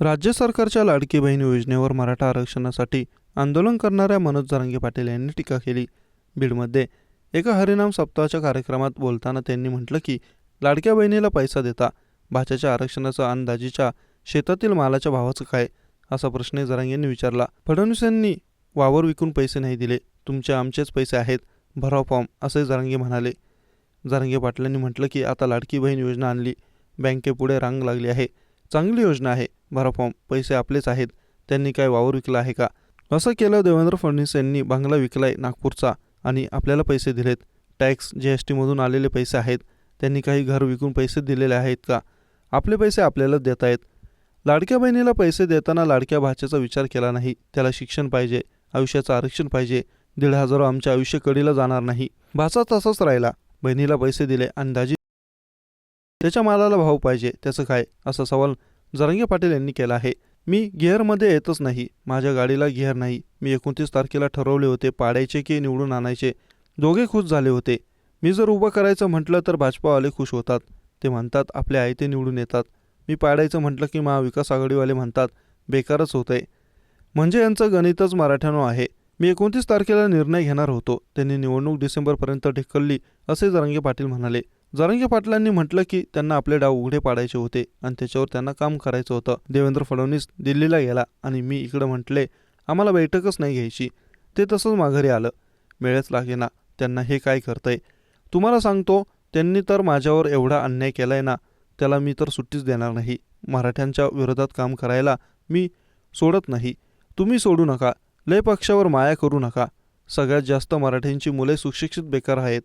राज्य सरकारच्या लाडकी बहीण योजनेवर मराठा आरक्षणासाठी आंदोलन करणाऱ्या मनोज जरांगे पाटील यांनी टीका केली. बीडमध्ये एका हरिनाम सप्ताहाच्या कार्यक्रमात बोलताना त्यांनी म्हटलं की लाडक्या बहिणीला पैसा देता भाच्याच्या आरक्षणाचं अंदाजीच्या शेतातील मालाच्या भावाचं काय? असा प्रश्न जरांगेंनी विचारला. फडणवीस यांनी वावर विकून पैसे नाही दिले. तुमचे आमचेच पैसे आहेत. भराव फॉर्म असे जरांगे म्हणाले. जरांगे पाटलांनी म्हटलं की आता लाडकी बहीण योजना आणली. बँकेपुढे रांग लागली आहे. चांगली योजना आहे. भरा फॉर्म. पैसे आपलेच आहेत. त्यांनी काय वावर विकला आहे का? असं केलं देवेंद्र फडणवीस यांनी बंगला विकलाय नागपूरचा आणि आपल्याला पैसे दिलेत. टॅक्स जी एस टीमधून आलेले पैसे आहेत. त्यांनी काही घर विकून पैसे दिलेले आहेत का? आपले पैसे आपल्याला देत आहेत. लाडक्या बहिणीला पैसे देताना लाडक्या भाच्याचा विचार केला नाही. त्याला शिक्षण पाहिजे. आयुष्याचं आरक्षण पाहिजे. दीड हजारो आमच्या आयुष्य कडीला जाणार नाही. भाचा तसाच राहिला. बहिणीला पैसे दिले अंदाजी त्याच्या मालाला भाव पाहिजे. त्याचं काय? असा सवाल जरंगे पाटील यांनी केला आहे. मी गिअरमध्ये येतच नाही. माझ्या गाडीला गिअर नाही. मी एकोणतीस तारखेला ठरवले होते पाडायचे की निवडून आणायचे. दोघे खुश झाले होते. मी जर उभं करायचं म्हटलं तर भाजपावाले खुश होतात. ते म्हणतात आपले आई ते निवडून येतात. मी पाडायचं म्हटलं की महाविकास आघाडीवाले म्हणतात बेकारच होतंय. म्हणजे यांचं गणितच मराठ्यानो आहे. मी एकोणतीस तारखेला निर्णय घेणार होतो. त्यांनी निवडणूक डिसेंबरपर्यंत ढकलली असे जरांगे पाटील म्हणाले. जारंगे पाटलांनी म्हटलं की त्यांना आपले डाव उघडे पाडायचे होते आणि त्याच्यावर त्यांना काम करायचं होतं. देवेंद्र फडणवीस दिल्लीला गेला आणि मी इकडं म्हटले आम्हाला बैठकच नाही घ्यायची. ते तसंच माघारी आलं. मिळच लागेना. त्यांना हे काय करतंय? तुम्हाला सांगतो त्यांनी तर माझ्यावर एवढा अन्याय केलाय ना त्याला मी तर सुट्टीच देणार नाही. मराठ्यांच्या विरोधात काम करायला मी सोडत नाही. तुम्ही सोडू नका. लय पक्षावर माया करू नका. सगळ्यात जास्त मराठ्यांची मुले सुशिक्षित बेकार आहेत.